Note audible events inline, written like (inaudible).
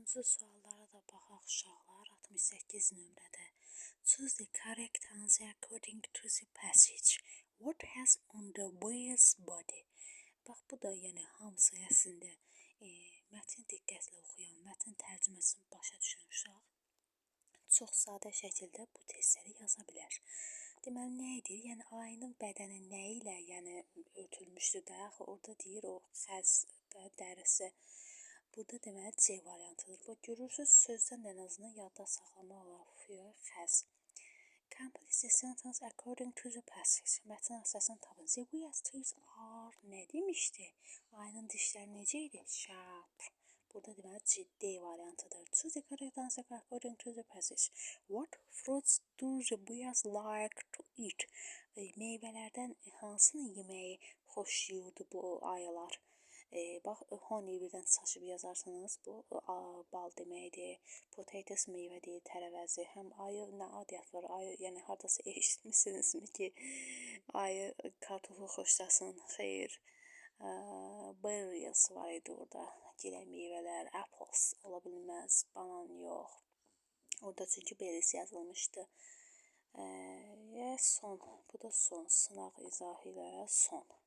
Sonuncu suallara da baxaq uşaqlar. 68 nömrədə. Choose the correct answer according to the passage. What has on the whale's body? Bax bu da yəni hamısı əslində e, mətn diqqətlə oxuyan, mətn tərcüməsini başa düşən uşaq çox sadə şəkildə bu testləri yaza bilər. Deməli nə edir? Yəni ayının bədəni nə ilə, yəni örtülmüşdür də, axı orada deyir o xəz də dərisi. Burada deməli C variantıdır. Bu görürsüz sözdən ən azından yadda saxlamaq olar. Fuya xəz. Complete the sentence according to the passage. Mətn hissəsini tapın. The wheels teeth are nə demişdi? Ayının dişləri necə idi? Sharp. Burada deməli C, D variantıdır. Choose the correct answer according to the passage. What fruits do the wheels like to eat? E, meyvələrdən hansını yeməyi xoşlayırdı bu ayılar? E, bax, honey birdən çaşıb yazarsınız. Bu a, bal deməkdir. Potatoes meyvədir, tərəvəzi. Həm ayı nə adiyyat var? Ayı, yəni hardasa (laughs) eşitmisinizmi ki, ayı kartofu xoşlasın? Xeyr. Berries var idi orada. Gilə meyvələr, apples ola bilməz, banan yox. Orada çünki berries yazılmışdı. Və son, bu da son sınaq izahı ilə son.